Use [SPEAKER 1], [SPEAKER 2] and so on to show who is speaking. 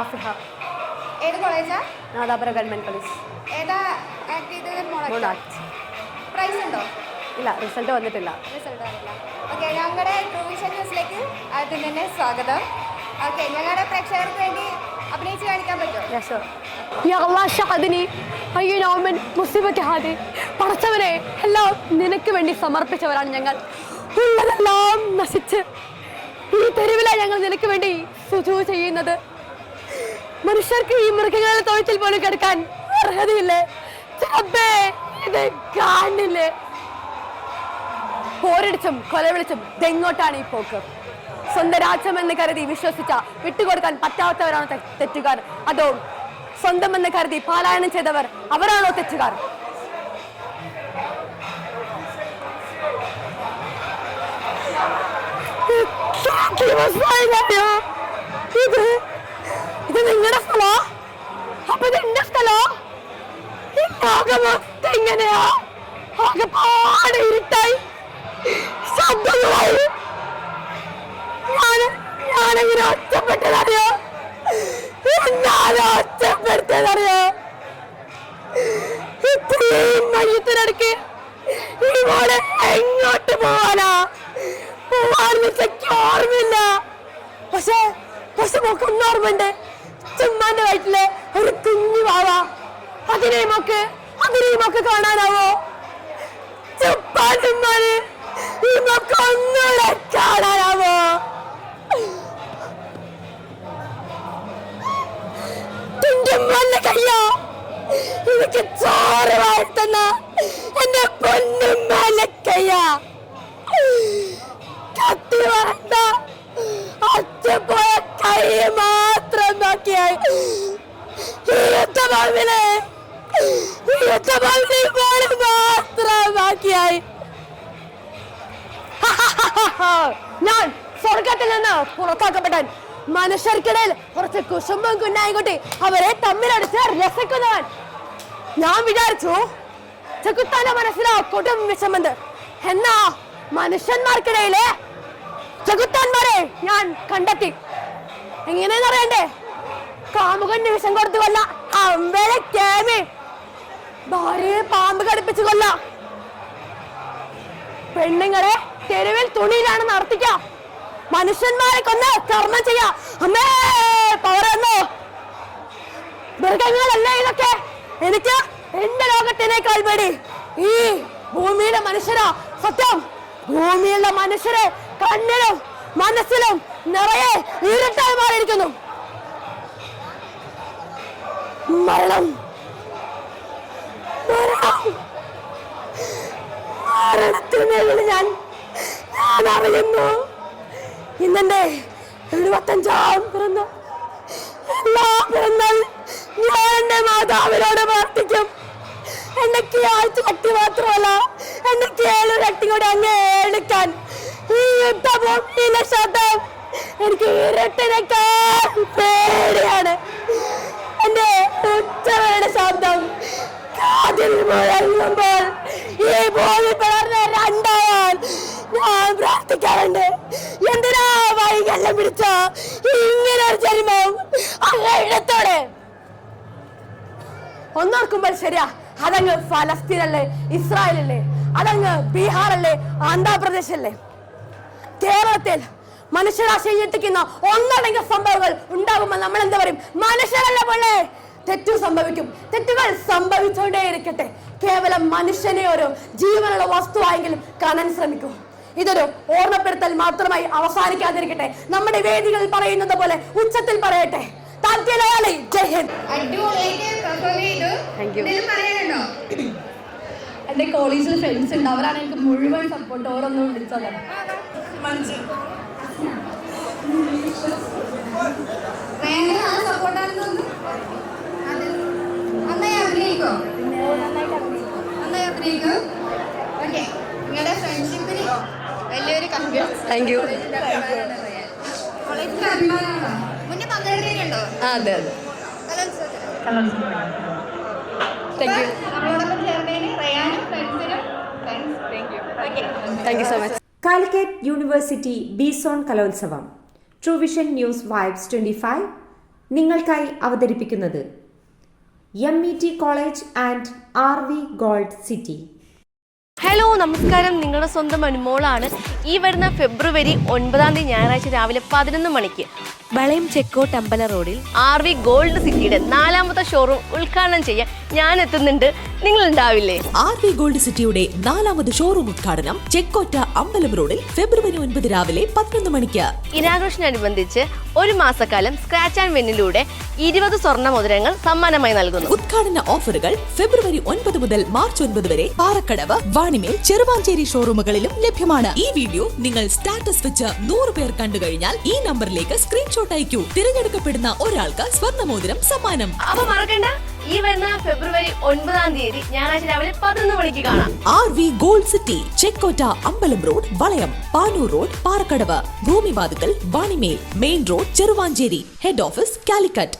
[SPEAKER 1] നാഫിഹ
[SPEAKER 2] ഏത് കോളേജാ?
[SPEAKER 1] Nadapuram government college.
[SPEAKER 2] ഏതാ act ചെയ്തത് mono act
[SPEAKER 1] mono act
[SPEAKER 2] prize ഉണ്ടോ
[SPEAKER 1] ഇല്ല റിസൾട്ട് വന്നിട്ടില്ല.
[SPEAKER 2] റിസൾട്ട് ഓക്കെ ഞങ്ങളുടെ ട്രൂവിഷൻ ന്യൂസിലേക്ക് ആദ്യം തന്നെ സ്വാഗതം. ഓക്കെ ഞങ്ങളുടെ പ്രേക്ഷകർക്ക് വേണ്ടി അഭിനയിച്ച് കാണിക്കാൻ പറ്റുമോ?
[SPEAKER 1] അയ്യോ നോമൻ മുസിബത്ത് ഹാദി. പടച്ചവനെ എല്ലാം നിനക്ക് വേണ്ടി സമർപ്പിച്ചവരാണ് ഞങ്ങൾ. ഉള്ളതെല്ലാം നശിച്ച്. ഈ തെരുവിലാണ് ഞങ്ങൾ നിനക്ക് വേണ്ടി സുജു ചെയ്യുന്നത്. മനുഷ്യർക്ക് ഈ മൃഗങ്ങളുടെ തൊഴുത്തിൽ പോലും കിടക്കാൻ അർഹതയില്ലേ. ഇത് കാണില്ലേ? പോരടിച്ചും കൊലവിളിച്ചും ഇതെങ്ങോട്ടാണ് ഈ പോക്ക്? സ്വന്തം രാജ്യം എന്ന് കരുതി വിശ്വസിച്ച വിട്ടുകൊടുക്കാൻ പറ്റാത്തവരാണോ തെറ്റുകാർ. അതോ സ്വന്തം എന്ന് കരുതി പാലായനം ചെയ്തവർ അവരാണോ തെറ്റുകാർ? ഇത് നിങ്ങളുടെ സ്ഥലോ? അപ്പൊ ഇത് എന്റെ സ്ഥലോ? ഈ ലോകം മൊത്തം ഇങ്ങനെയാ. ആകെ പാടെ ഇരുട്ടായി. ശബ്ദങ്ങളായി. ഞാൻ ഞാനെങ്ങനെ ഒറ്റപ്പെട്ടതറിയോ? എന്നാലും ഒറ്റപ്പെടുത്തതറിയോ ഇത്രയും മയ്യത്തിനടുക്ക് മോളെ എങ്ങോട്ട് പോവാനാ? പോവാൻ വെച്ചൊക്കെ ഓർമ്മയില്ല. പക്ഷെ പക്ഷെ ഓർമ്മയുണ്ട് ചുമ്മാന്റെ വയറ്റിലെ ഒരു കുഞ്ഞു വാവ. അതിനെയും ഒക്കെ അതിനെയും ഒക്കെ കാണാനാവോ? ചുപ്പാ ചുമ്മാന് ഈ മക്ക ഒന്നുകൂടെ കാണാനാവോ? തുഞ്ചുമ്മന്റെ കയ്യോ? എനിക്ക് ചോറ് വാഴ്ത്തുന്ന എന്റെ പൊന്നുമ്മന്റെ കയ്യാ? കത്തി വരണ്ട പോയ കൈ മാത്രം യുദ്ധഭൂമിയിൽ യുദ്ധഭൂമിയിൽ മോൾ മാത്രം ബാക്കിയായി ഞാൻ സ്വർഗത്തിൽ നിന്ന് പുറത്താക്കപ്പെട്ടാൻ മനുഷ്യർക്കിടയിൽ കുറച്ച് കുശുമ്പും കുന്നായിക്കൊട്ടി അവരെ തമ്മിലടിച്ച് രസിക്കുന്നവൻ. ഞാൻ വിചാരിച്ചു ചെകുത്താന്റെ മനസ്സിലാ കൊടും വിഷമന്ത് എന്നാ മനുഷ്യന്മാർക്കിടയിലെ ചെകുത്താന്മാരെ ഞാൻ കണ്ടെത്തി. എങ്ങനെയെന്ന് അറിയണ്ടേ കാമുകന്റെ വിഷം കൊടുത്തു കൊല്ല. അമ്പല കേമി. ഭാര്യയെ പാമ്പ് കടിപ്പിച്ചു കൊല്ല. പെണ്ണുങ്ങളെ തെരുവിൽ തുണിയിലാണ് നടത്തിക്ക. മനുഷ്യന്മാരെ കൊന്ന് കർമ്മം ചെയ്യ. അമ്മേ പവറന്നോ മൃഗങ്ങളല്ലേ ഇതൊക്കെ? എനിക്ക് എന്റെ ലോകത്തിനേക്കാൾ പേടി. ഈ ഭൂമിയിലെ മനുഷ്യരാ. സത്യം ഭൂമിയിലെ മനുഷ്യരെ കണ്ണിലും മനസ്സിലും നിറയെ ഇരുട്ടായി മാറിയിരിക്കുന്നു. മരണം. മരണം. മരണത്തിനുള്ളിൽ ഞാൻ ഞാൻ അറിയുന്നു. ഇന്നെന്റെ എഴുപത്തഞ്ചാം പിറന്ന എല്ലാ പിറന്നാൽ ഞാൻ എന്റെ മാതാവിനോട് പ്രാർത്ഥിക്കും. എന്നെ ആഴ്ച കട്ടി മാത്രമല്ല എന്നെ കേളു കട്ടി കൂടെ അങ്ങ് ഈ യുദ്ധഭൂമിയിലെ ശബ്ദം എനിക്ക് ഇരട്ടിനേക്കാൾ പേടിയാണ്. ശബ്ദം. കാതിൽ മുഴങ്ങുമ്പോൾ ഈ ഭൂമി പിളർന്ന് രണ്ടായാൽ ഞാൻ പ്രാർത്ഥിക്കാറുണ്ട്. എന്തിനാ വൈകല്യം പിടിച്ച ഇങ്ങനെ ഒരു ജന്മം അങ്ങ് ഇടത്തോടെ? ഒന്നോർക്കുമ്പോൾ ശരിയാ അതങ്ങ് ബീഹാർ അതങ്ങ് ബീഹാറല്ലേ ആന്ധ്രാപ്രദേശ് അല്ലേ കേരളത്തിൽ മനുഷ്യരാശി ഞെട്ടിക്കുന്ന ഒന്നടങ്ക സംഭവങ്ങൾ ഉണ്ടാകുമ്പോൾ നമ്മൾ എന്താ പറയും? മനുഷ്യരല്ല പോലെ തെറ്റു സംഭവിക്കും. തെറ്റുകൾ സംഭവിച്ചുകൊണ്ടേ ഇരിക്കട്ടെ കേവലം മനുഷ്യനെ ഒരു ജീവനുള്ള വസ്തുവായെങ്കിലും കാണാൻ ശ്രമിക്കൂ. ഇതൊരു ഓർമ്മപ്പെടുത്തൽ മാത്രമായി അവസാനിക്കാതിരിക്കട്ടെ. നമ്മുടെ വേദികൾ പറയുന്നത് പോലെ ഉച്ചത്തിൽ പറയട്ടെ. താൽക്കാലി ജയ് ഹിന്ദ്. എന്റെ കോളേജിൽ ഫ്രണ്ട്സ് ഉണ്ട്. അവരാണ് എനിക്ക് മുഴുവൻ സപ്പോർട്ട് ഓരോന്നും വിളിച്ചത്
[SPEAKER 2] ഭയങ്കര അഭിനയിക്കോ ഓക്കെ നിങ്ങളുടെ ഫ്രണ്ട്ഷിപ്പിന് വലിയൊരു
[SPEAKER 1] താങ്ക് യു
[SPEAKER 2] മുന്നേ പങ്കെടുത്തിട്ടുണ്ടോ
[SPEAKER 1] അതെ അതെ.
[SPEAKER 3] Calicut university B zone Kalolsavam. Truevision news vibes twenty five നിങ്ങൾക്കായി അവതരിപ്പിക്കുന്നത് M E T college and R V gold city
[SPEAKER 4] hello നമസ്കാരം. നിങ്ങളുടെ സ്വന്തം അനുമോളാണ്. ഈ വരുന്ന ഫെബ്രുവരി ഒൻപതാം തീയതി ഞായറാഴ്ച രാവിലെ പതിനൊന്ന് മണിക്ക് വളയം ചെക്കോട്ട് അമ്പല റോഡിൽ ആർ വി ഗോൾഡ് സിറ്റിയുടെ നാലാമത്തെ ഷോറൂം ഉദ്ഘാടനം ചെയ്യാൻ ഞാൻ എത്തുന്നുണ്ട്. നിങ്ങൾ ഉണ്ടാവില്ലേ
[SPEAKER 5] ആർ വി ഗോൾഡ് സിറ്റിയുടെ നാലാമത് ഷോറൂം ഉദ്ഘാടനം ചെക്കോറ്റ അമ്പലം റോഡിൽ ഫെബ്രുവരി ഒൻപത് രാവിലെ പതിനൊന്ന് മണിക്ക്.
[SPEAKER 4] ഇനാഘോഷത്തിനനുബന്ധിച്ച് ഒരു മാസക്കാലം സ്ക്രാച്ച് ആൻഡ് വെന്നിലൂടെ ഇരുപത് സ്വർണ മോതിരങ്ങൾ സമ്മാനമായി നൽകുന്നു.
[SPEAKER 5] ഉദ്ഘാടന ഓഫറുകൾ ഫെബ്രുവരി ഒൻപത് മുതൽ മാർച്ച് ഒൻപത് വരെ പാറക്കടവ് വാണിമേൽ ചെറുവാഞ്ചേരി ഷോറൂമുകളിലും ലഭ്യമാണ്. ഈ വീഡിയോ നിങ്ങൾ സ്റ്റാറ്റസ് വെച്ച് നൂറ് പേർ കണ്ടു കഴിഞ്ഞാൽ ഈ നമ്പറിലേക്ക് സ്ക്രീൻഷോട്ട് അയക്കൂ. തിരഞ്ഞെടുക്കപ്പെടുന്ന ഒരാൾക്ക് സ്വർണമോതിരം സമ്മാനം.
[SPEAKER 4] അപ്പൊ മറക്കണ്ട? ഈ വരുന്ന ഫെബ്രുവരി ഒൻപതാം തീയതി ഞായറാഴ്ച രാവിലെ പതിനൊന്ന് മണിക്ക് കാണാം.
[SPEAKER 5] R V gold city Chekkotta അമ്പലം road Valayam Panoor road Parakkadavu Bhoomivathukkal Vanimel main road Cheruvancheri head office Calicut.